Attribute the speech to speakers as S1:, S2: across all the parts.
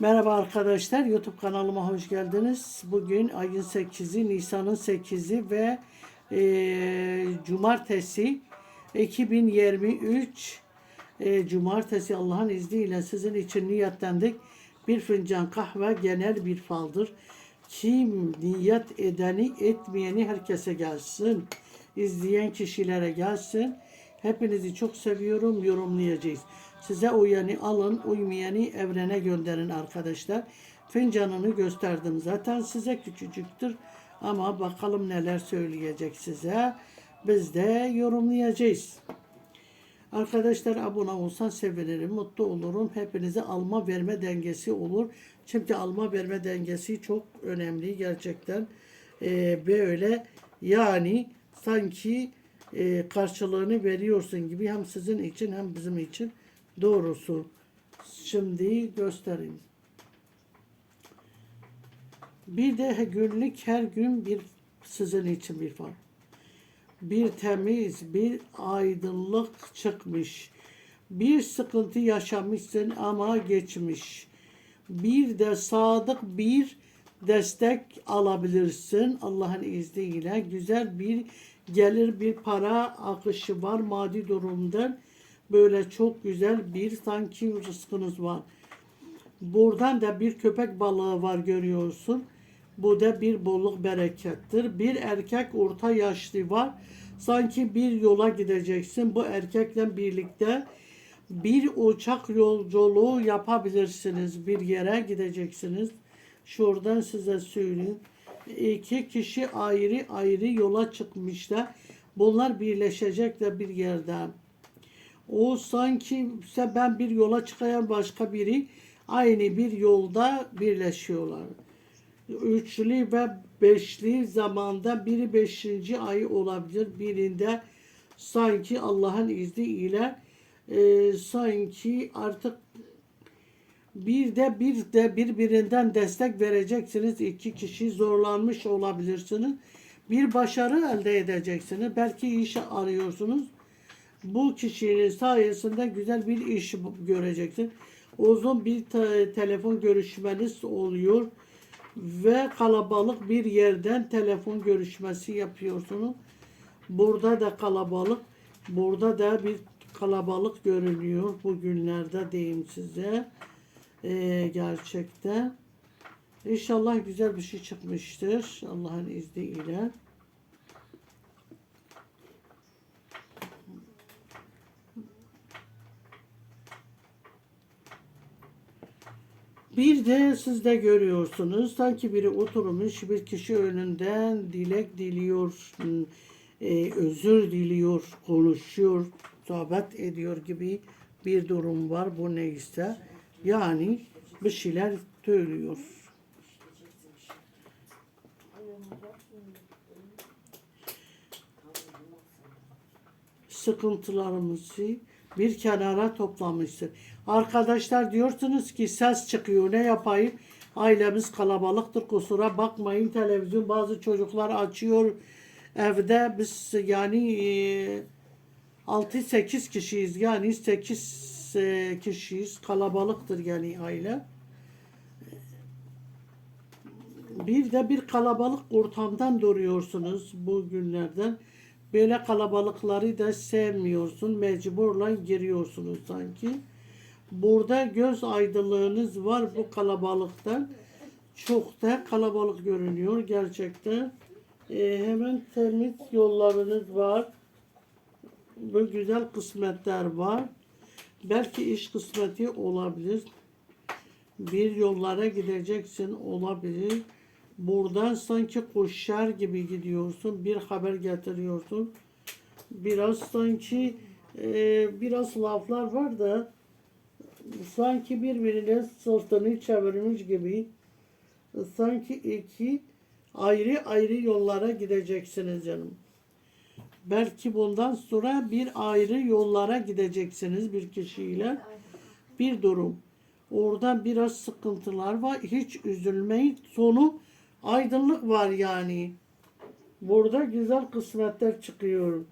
S1: Merhaba arkadaşlar, YouTube kanalıma hoş geldiniz. Bugün ayın 8'i, Nisan'ın 8'i ve eee, Cumartesi 2023 eee, Cumartesi Allah'ın izniyle sizin için niyetlendik. Bir fincan kahve genel bir faldır. Kim niyet edeni etmeyeni herkese gelsin. İzleyen kişilere gelsin. Hepinizi çok seviyorum. Yorumlayacağız. Size uyanı alın, uymayanı evrene gönderin arkadaşlar. Fincanını gösterdim zaten size küçücüktür. Ama bakalım neler söyleyecek size. Biz de yorumlayacağız. Arkadaşlar abone olsan sevinirim, mutlu olurum. Hepinize alma verme dengesi olur. Çünkü alma verme dengesi çok önemli gerçekten. Ee, böyle yani sanki e, karşılığını veriyorsun gibi hem sizin için hem bizim için doğrusu. Şimdi göstereyim. Bir de günlük her gün bir sizin için bir var bir temiz, bir aydınlık çıkmış. Bir sıkıntı yaşamışsın ama geçmiş. Bir de sadık bir destek alabilirsin Allah'ın izniyle. Güzel bir gelir, bir para akışı var maddi durumdan. Böyle çok güzel bir sanki rızkınız var. Buradan da bir köpek balığı var görüyorsun. Bu da bir bolluk berekettir. Bir erkek orta yaşlı var. Sanki bir yola gideceksin. Bu erkekle birlikte bir uçak yolculuğu yapabilirsiniz. Bir yere gideceksiniz. Şuradan size söyleyeyim. İki kişi ayrı ayrı yola çıkmışlar. Bunlar birleşecekler bir yerde. O sanki ben bir yola çıkayan başka biri aynı bir yolda birleşiyorlar üçlü ve beşli zamanda biri beşinci ay olabilir. Birinde sanki Allah'ın izniyle e, sanki artık bir de bir de birbirinden destek vereceksiniz. İki kişi zorlanmış olabilirsiniz. Bir başarı elde edeceksiniz. Belki iş arıyorsunuz. Bu kişinin sayesinde güzel bir iş göreceksiniz. Uzun bir te- telefon görüşmeniz oluyor ve kalabalık bir yerden telefon görüşmesi yapıyorsunuz. Burada da kalabalık, burada da bir kalabalık görünüyor bugünlerde diyeyim size. Ee, gerçekten. İnşallah güzel bir şey çıkmıştır Allah'ın izniyle. Bir de siz de görüyorsunuz sanki biri oturmuş bir kişi önünden dilek diliyor, e, özür diliyor, konuşuyor, sohbet ediyor gibi bir durum var bu neyse. Yani bir şeyler söylüyor. sıkıntılarımızı bir kenara toplamıştır. Arkadaşlar diyorsunuz ki ses çıkıyor ne yapayım? Ailemiz kalabalıktır kusura bakmayın televizyon bazı çocuklar açıyor evde biz yani e, 6-8 kişiyiz yani 8 e, kişiyiz kalabalıktır yani aile. Bir de bir kalabalık ortamdan duruyorsunuz bu günlerden. Böyle kalabalıkları da sevmiyorsun. Mecburla giriyorsunuz sanki. Burada göz aydınlığınız var bu kalabalıktan. Çok da kalabalık görünüyor gerçekten. Ee, hemen temiz yollarınız var. Bu güzel kısmetler var. Belki iş kısmeti olabilir. Bir yollara gideceksin olabilir. Buradan sanki koşar gibi gidiyorsun. Bir haber getiriyorsun. Biraz sanki e, biraz laflar var da sanki birbirine sırtını çevirmiş gibi sanki iki ayrı ayrı yollara gideceksiniz canım. Belki bundan sonra bir ayrı yollara gideceksiniz bir kişiyle. Bir durum. Orada biraz sıkıntılar var. Hiç üzülmeyin. Sonu aydınlık var yani. Burada güzel kısmetler çıkıyor.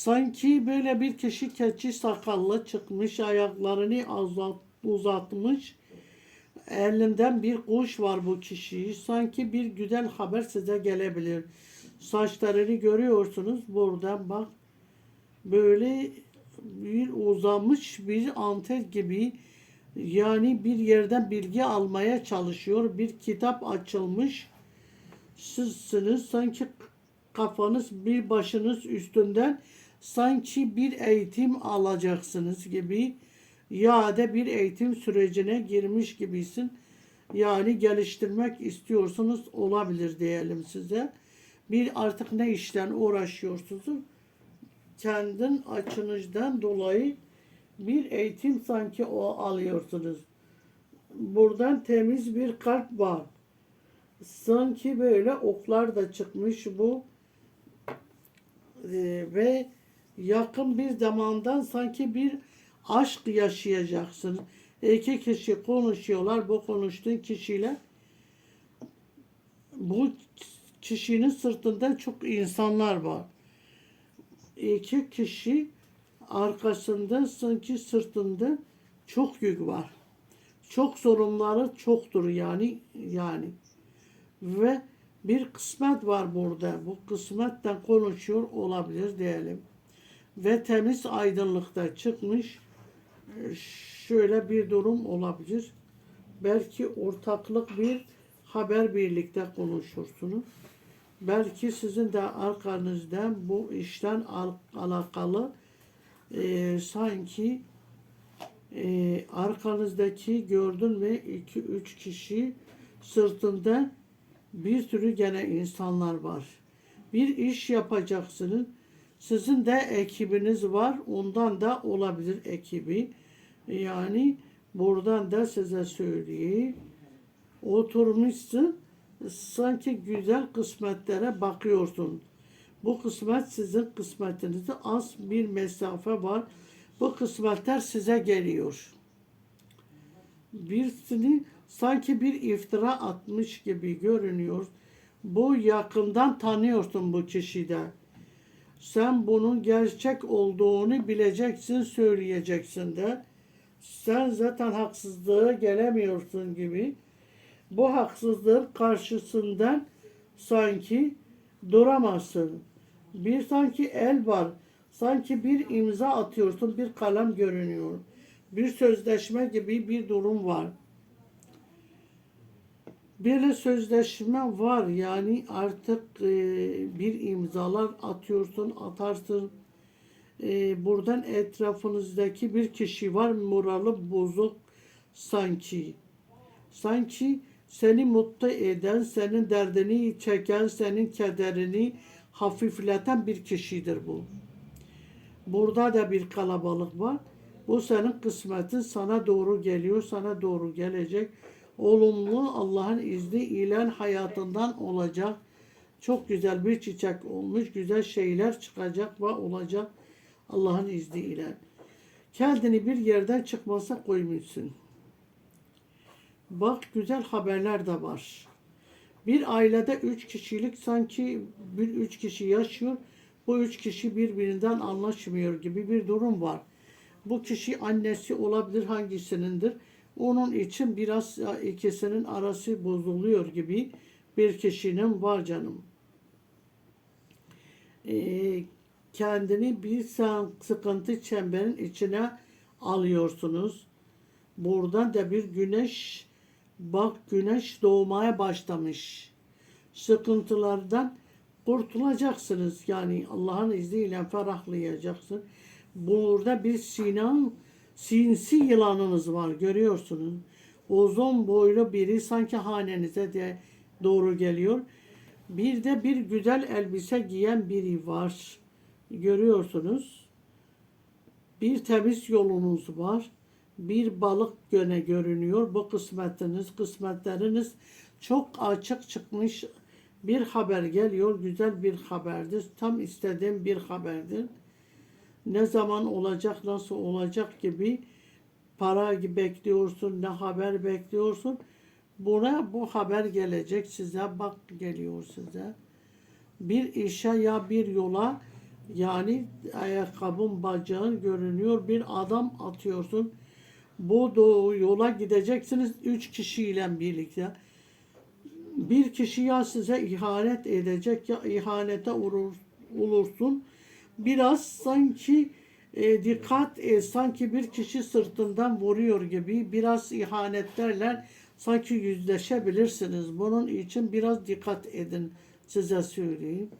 S1: Sanki böyle bir kişi keçi sakallı çıkmış, ayaklarını azat, uzatmış. Elinden bir kuş var bu kişi. Sanki bir güzel haber size gelebilir. Saçlarını görüyorsunuz buradan bak. Böyle bir uzamış bir anten gibi yani bir yerden bilgi almaya çalışıyor. Bir kitap açılmış. Sizsiniz sanki kafanız bir başınız üstünden sanki bir eğitim alacaksınız gibi ya da bir eğitim sürecine girmiş gibisin. Yani geliştirmek istiyorsunuz olabilir diyelim size. Bir artık ne işten uğraşıyorsunuz? Kendin açınızdan dolayı bir eğitim sanki o alıyorsunuz. Buradan temiz bir kalp var. Sanki böyle oklar da çıkmış bu Ee, ve yakın bir zamandan sanki bir aşk yaşayacaksınız. İki kişi konuşuyorlar. Bu konuştuğun kişiyle bu kişinin sırtında çok insanlar var. İki kişi arkasında sanki sırtında çok yük var. Çok sorunları çoktur yani yani. Ve bir kısmet var burada. Bu kısmetten konuşuyor olabilir diyelim. Ve temiz aydınlıkta çıkmış. Şöyle bir durum olabilir. Belki ortaklık bir haber birlikte konuşursunuz. Belki sizin de arkanızdan bu işten al- alakalı e, sanki e, arkanızdaki gördün mü iki üç kişi sırtında bir sürü gene insanlar var. Bir iş yapacaksınız. Sizin de ekibiniz var. Ondan da olabilir ekibi. Yani buradan da size söyleyeyim. Oturmuşsun. Sanki güzel kısmetlere bakıyorsun. Bu kısmet sizin kısmetinizde az bir mesafe var. Bu kısmetler size geliyor. Birisini sanki bir iftira atmış gibi görünüyor. Bu yakından tanıyorsun bu kişide. Sen bunun gerçek olduğunu bileceksin, söyleyeceksin de. Sen zaten haksızlığa gelemiyorsun gibi. Bu haksızlığın karşısından sanki duramazsın. Bir sanki el var. Sanki bir imza atıyorsun, bir kalem görünüyor. Bir sözleşme gibi bir durum var. Böyle sözleşme var yani artık e, bir imzalar atıyorsun, atarsın. E, buradan etrafınızdaki bir kişi var moralı bozuk sanki. Sanki seni mutlu eden, senin derdini çeken, senin kederini hafifleten bir kişidir bu. Burada da bir kalabalık var. Bu senin kısmetin sana doğru geliyor, sana doğru gelecek. Olumlu Allah'ın izni ile hayatından olacak. Çok güzel bir çiçek olmuş, güzel şeyler çıkacak ve olacak Allah'ın izniyle. Kendini bir yerden çıkmasa koymuşsun. Bak güzel haberler de var. Bir ailede üç kişilik sanki bir üç kişi yaşıyor. Bu üç kişi birbirinden anlaşmıyor gibi bir durum var. Bu kişi annesi olabilir hangisinindir. Onun için biraz ikisinin arası bozuluyor gibi bir kişinin var canım. Ee, kendini bir sıkıntı çemberin içine alıyorsunuz. Buradan da bir güneş bak güneş doğmaya başlamış. Sıkıntılardan kurtulacaksınız. Yani Allah'ın izniyle ferahlayacaksın. Burada bir sinan sinsi yılanınız var görüyorsunuz. Uzun boylu biri sanki hanenize de doğru geliyor. Bir de bir güzel elbise giyen biri var. Görüyorsunuz. Bir temiz yolunuz var. Bir balık göne görünüyor. Bu kısmetiniz, kısmetleriniz çok açık çıkmış bir haber geliyor. Güzel bir haberdir. Tam istediğim bir haberdir. Ne zaman olacak, nasıl olacak gibi para bekliyorsun, ne haber bekliyorsun. Buna bu haber gelecek size. Bak geliyor size. Bir işe ya bir yola Yani ayakkabın bacağın görünüyor. Bir adam atıyorsun. Bu yola gideceksiniz üç kişiyle birlikte. Bir kişi ya size ihanet edecek ya ihanete uğur, olursun. Biraz sanki e, dikkat et, sanki bir kişi sırtından vuruyor gibi biraz ihanetlerle sanki yüzleşebilirsiniz. Bunun için biraz dikkat edin size söyleyeyim.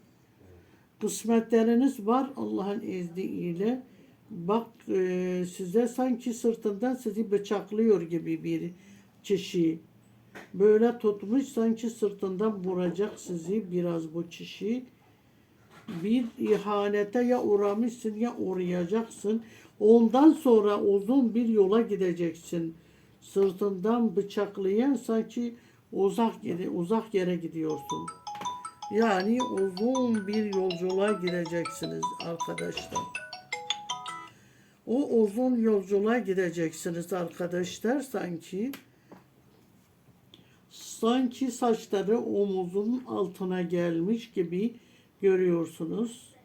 S1: Kısmetleriniz var Allah'ın izniyle. Bak e, size sanki sırtından sizi bıçaklıyor gibi bir kişi. Böyle tutmuş sanki sırtından vuracak sizi biraz bu kişi. Bir ihanete ya uğramışsın ya uğrayacaksın. Ondan sonra uzun bir yola gideceksin. Sırtından bıçaklayan sanki uzak yere, uzak yere gidiyorsun. Yani uzun bir yolculuğa gideceksiniz arkadaşlar. O uzun yolculuğa gideceksiniz arkadaşlar sanki. Sanki saçları omuzun altına gelmiş gibi görüyorsunuz.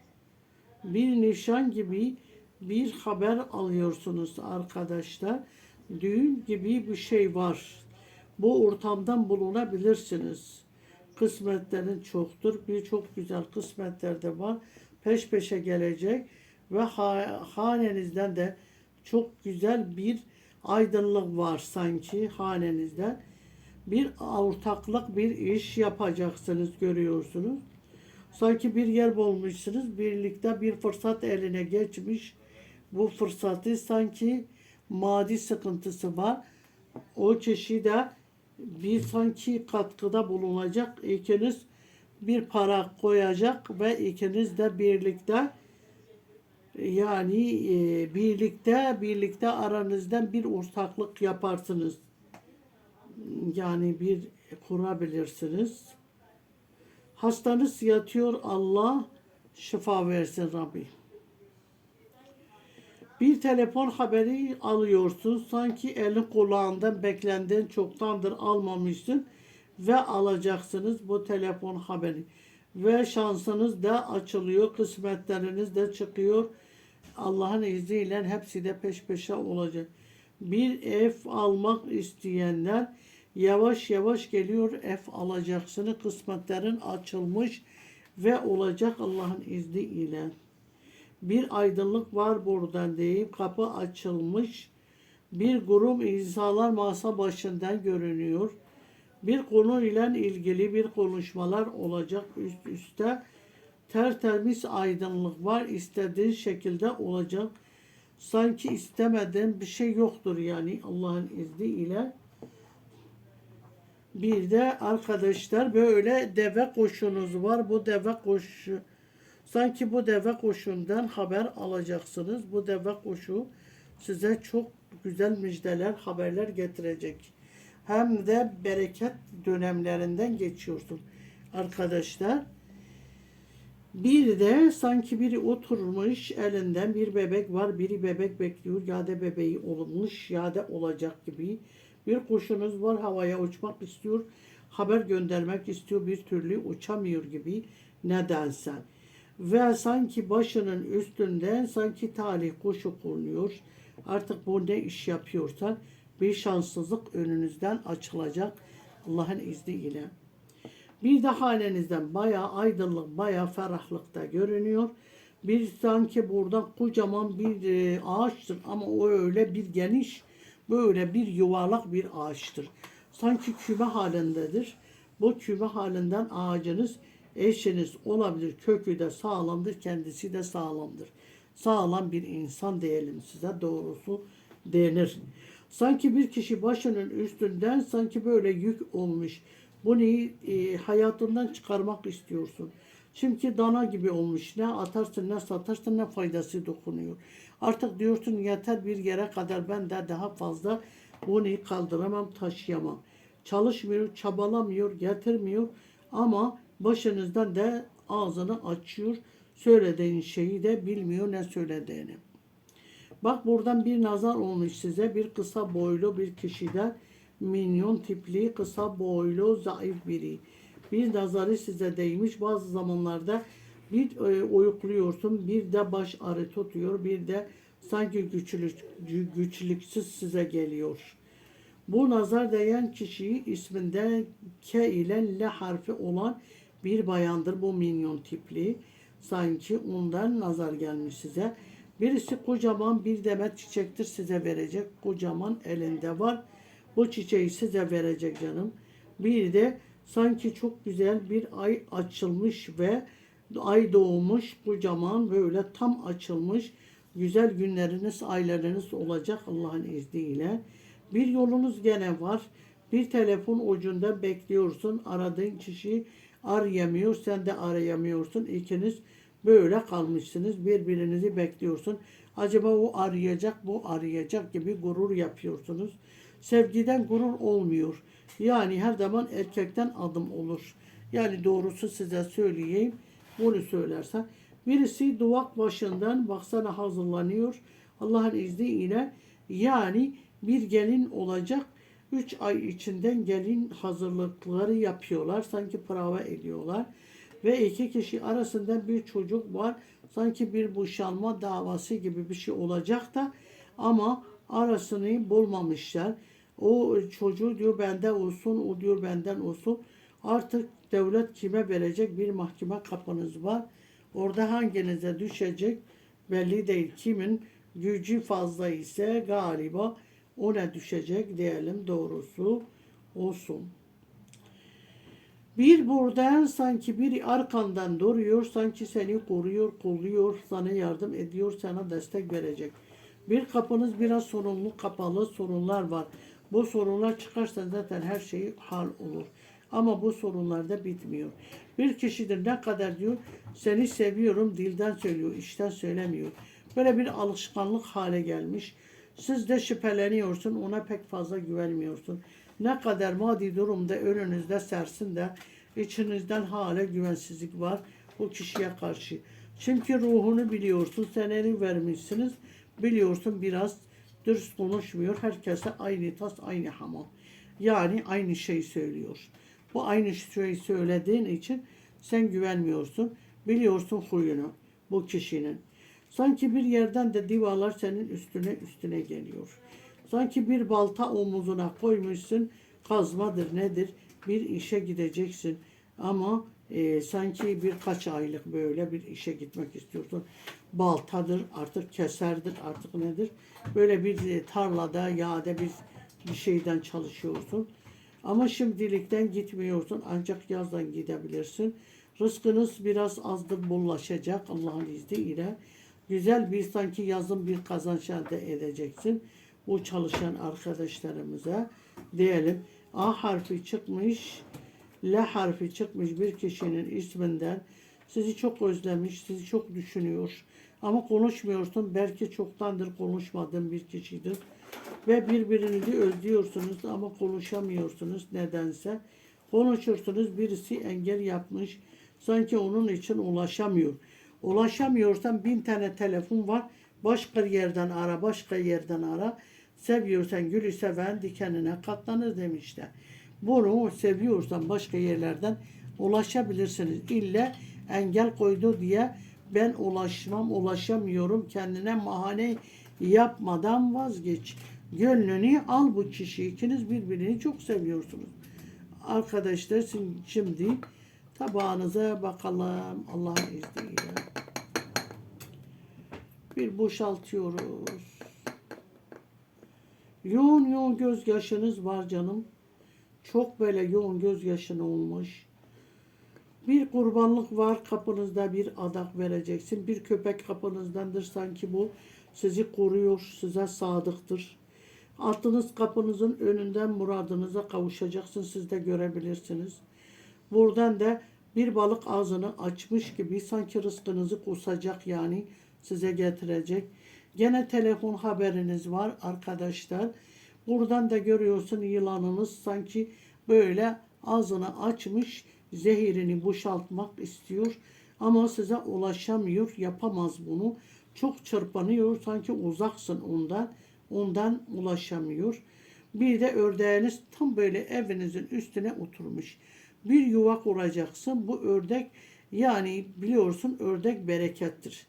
S1: Bir nişan gibi bir haber alıyorsunuz arkadaşlar. Düğün gibi bir şey var. Bu ortamdan bulunabilirsiniz. Kısmetlerin çoktur. Birçok güzel kısmetler de var. Peş peşe gelecek ve ha- hanenizden de çok güzel bir aydınlık var sanki hanenizde. Bir ortaklık bir iş yapacaksınız görüyorsunuz. Sanki bir yer bulmuşsunuz. Birlikte bir fırsat eline geçmiş. Bu fırsatı sanki maddi sıkıntısı var. O kişi de bir sanki katkıda bulunacak. İkiniz bir para koyacak ve ikiniz de birlikte yani e, birlikte birlikte aranızdan bir ortaklık yaparsınız. Yani bir kurabilirsiniz. Hastanız yatıyor Allah şifa versin Rabbi. Bir telefon haberi alıyorsun. Sanki elin kulağından beklenden çoktandır almamışsın ve alacaksınız bu telefon haberi. Ve şansınız da açılıyor, kısmetleriniz de çıkıyor. Allah'ın izniyle hepsi de peş peşe olacak. Bir ev almak isteyenler yavaş yavaş geliyor ev alacaksınız. Kısmetlerin açılmış ve olacak Allah'ın izniyle. Bir aydınlık var buradan deyip kapı açılmış. Bir grup insanlar masa başından görünüyor. Bir konu ile ilgili bir konuşmalar olacak üst üste. Tertemiz aydınlık var. istediğin şekilde olacak. Sanki istemeden bir şey yoktur yani Allah'ın izniyle. Bir de arkadaşlar böyle deve koşunuz var. Bu deve koşu sanki bu deve koşundan haber alacaksınız. Bu deve koşu size çok güzel müjdeler, haberler getirecek. Hem de bereket dönemlerinden geçiyorsun arkadaşlar. Bir de sanki biri oturmuş elinden bir bebek var. Biri bebek bekliyor. Ya da bebeği olmuş ya da olacak gibi. Bir kuşunuz var havaya uçmak istiyor. Haber göndermek istiyor. Bir türlü uçamıyor gibi nedense. Ve sanki başının üstünden sanki talih kuşu konuyor. Artık bu ne iş yapıyorsan bir şanssızlık önünüzden açılacak Allah'ın izniyle. Bir de halenizden bayağı aydınlık, bayağı ferahlık da görünüyor. Bir sanki burada kocaman bir e, ağaçtır ama o öyle bir geniş, böyle bir yuvarlak bir ağaçtır. Sanki küme halindedir. Bu küme halinden ağacınız eşiniz olabilir. Kökü de sağlamdır, kendisi de sağlamdır. Sağlam bir insan diyelim size doğrusu denir. Sanki bir kişi başının üstünden sanki böyle yük olmuş. Bunu e, hayatından çıkarmak istiyorsun. Çünkü dana gibi olmuş. Ne atarsın ne satarsın ne faydası dokunuyor. Artık diyorsun yeter bir yere kadar ben de daha fazla bunu kaldıramam, taşıyamam. Çalışmıyor, çabalamıyor, getirmiyor ama başınızdan da ağzını açıyor. Söylediğin şeyi de bilmiyor ne söylediğini. Bak buradan bir nazar olmuş size. Bir kısa boylu bir kişiden minyon tipli, kısa boylu, zayıf biri. Bir nazarı size değmiş. Bazı zamanlarda Bir e, uyukluyorsun, bir de baş ağrı tutuyor, bir de sanki güçlük, gü- güçlüksüz size geliyor. Bu nazar değen kişi isminde K ile L harfi olan bir bayandır. Bu minyon tipli. Sanki ondan nazar gelmiş size. Birisi kocaman bir demet çiçektir size verecek. Kocaman elinde var. Bu çiçeği size verecek canım. Bir de sanki çok güzel bir ay açılmış ve ay doğmuş kocaman böyle tam açılmış güzel günleriniz, aylarınız olacak Allah'ın izniyle. Bir yolunuz gene var. Bir telefon ucunda bekliyorsun. Aradığın kişi arayamıyor. Sen de arayamıyorsun. İkiniz böyle kalmışsınız. Birbirinizi bekliyorsun. Acaba o arayacak, bu arayacak gibi gurur yapıyorsunuz. Sevgiden gurur olmuyor. Yani her zaman erkekten adım olur. Yani doğrusu size söyleyeyim. Bunu söylersen. Birisi duvak başından baksana hazırlanıyor. Allah'ın izniyle yani bir gelin olacak. 3 ay içinden gelin hazırlıkları yapıyorlar. Sanki prova ediyorlar. Ve iki kişi arasında bir çocuk var. Sanki bir boşanma davası gibi bir şey olacak da ama arasını bulmamışlar. O çocuğu diyor bende olsun, o diyor benden olsun. Artık devlet kime verecek bir mahkeme kapınız var. Orada hanginize düşecek belli değil. Kimin gücü fazla ise galiba ona düşecek diyelim doğrusu olsun. Bir buradan sanki biri arkandan duruyor, sanki seni koruyor, kolluyor, sana yardım ediyor, sana destek verecek. Bir kapınız biraz sorunlu, kapalı sorunlar var. Bu sorunlar çıkarsa zaten her şey hal olur. Ama bu sorunlar da bitmiyor. Bir kişidir ne kadar diyor, seni seviyorum dilden söylüyor, işten söylemiyor. Böyle bir alışkanlık hale gelmiş. Siz de şüpheleniyorsun, ona pek fazla güvenmiyorsun. Ne kadar maddi durumda önünüzde sersin de içinizden hala güvensizlik var bu kişiye karşı. Çünkü ruhunu biliyorsun, seneni vermişsiniz. Biliyorsun biraz dürüst konuşmuyor. Herkese aynı tas, aynı hamam. Yani aynı şey söylüyor. Bu aynı şeyi söylediğin için sen güvenmiyorsun. Biliyorsun huyunu bu kişinin. Sanki bir yerden de divarlar senin üstüne üstüne geliyor. Sanki bir balta omuzuna koymuşsun. Kazmadır nedir? Bir işe gideceksin. Ama e, sanki birkaç aylık böyle bir işe gitmek istiyorsun. Baltadır, artık keserdir, artık nedir? Böyle bir e, tarlada ya da bir, bir şeyden çalışıyorsun. Ama şimdilikten gitmiyorsun ancak yazdan gidebilirsin. Rızkınız biraz azdır bollaşacak Allah'ın izniyle. Güzel bir sanki yazın bir kazanç elde edeceksin. Bu çalışan arkadaşlarımıza diyelim. A harfi çıkmış, L harfi çıkmış bir kişinin isminden sizi çok özlemiş, sizi çok düşünüyor. Ama konuşmuyorsun. Belki çoktandır konuşmadığın bir kişidir. Ve birbirinizi özlüyorsunuz ama konuşamıyorsunuz nedense. Konuşursunuz birisi engel yapmış. Sanki onun için ulaşamıyor. Ulaşamıyorsan bin tane telefon var. Başka yerden ara, başka yerden ara. Seviyorsan gülü seven dikenine katlanır demişler. Bunu seviyorsan başka yerlerden ulaşabilirsiniz. İlle engel koydu diye ben ulaşmam, ulaşamıyorum. Kendine mahane yapmadan vazgeç. Gönlünü al bu kişi. İkiniz birbirini çok seviyorsunuz. Arkadaşlar şimdi tabağınıza bakalım Allah'ın izniyle. Bir boşaltıyoruz. Yoğun yoğun gözyaşınız var canım. Çok böyle yoğun gözyaşın olmuş. Bir kurbanlık var kapınızda bir adak vereceksin. Bir köpek kapınızdandır sanki bu sizi koruyor, size sadıktır. Attığınız kapınızın önünden muradınıza kavuşacaksın. Siz de görebilirsiniz. Buradan da bir balık ağzını açmış gibi sanki rızkınızı kusacak yani size getirecek. Gene telefon haberiniz var arkadaşlar. Buradan da görüyorsun yılanınız sanki böyle ağzını açmış zehirini boşaltmak istiyor. Ama size ulaşamıyor, yapamaz bunu. Çok çırpanıyor, sanki uzaksın ondan. Ondan ulaşamıyor. Bir de ördeğiniz tam böyle evinizin üstüne oturmuş. Bir yuva kuracaksın. Bu ördek Yani biliyorsun ördek berekettir.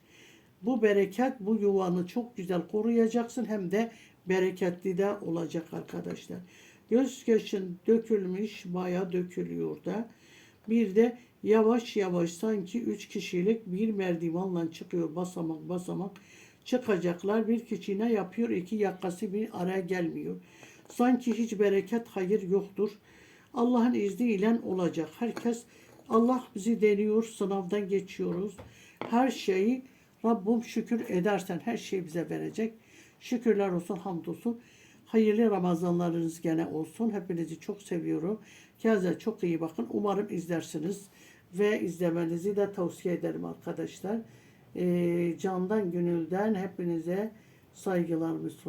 S1: Bu bereket bu yuvanı çok güzel koruyacaksın hem de bereketli de olacak arkadaşlar. Göz yaşın dökülmüş, baya dökülüyor da. Bir de yavaş yavaş sanki üç kişilik bir merdivenle çıkıyor basamak basamak. Çıkacaklar bir kişi ne yapıyor iki yakası bir araya gelmiyor. Sanki hiç bereket hayır yoktur. Allah'ın izniyle olacak. Herkes Allah bizi deniyor, sınavdan geçiyoruz. Her şeyi Rabbim şükür edersen her şeyi bize verecek. Şükürler olsun, hamdolsun. Hayırlı Ramazanlarınız gene olsun. Hepinizi çok seviyorum. Kendinize çok iyi bakın. Umarım izlersiniz. Ve izlemenizi de tavsiye ederim arkadaşlar. Ee, candan gönülden hepinize saygılarımı sunuyorum.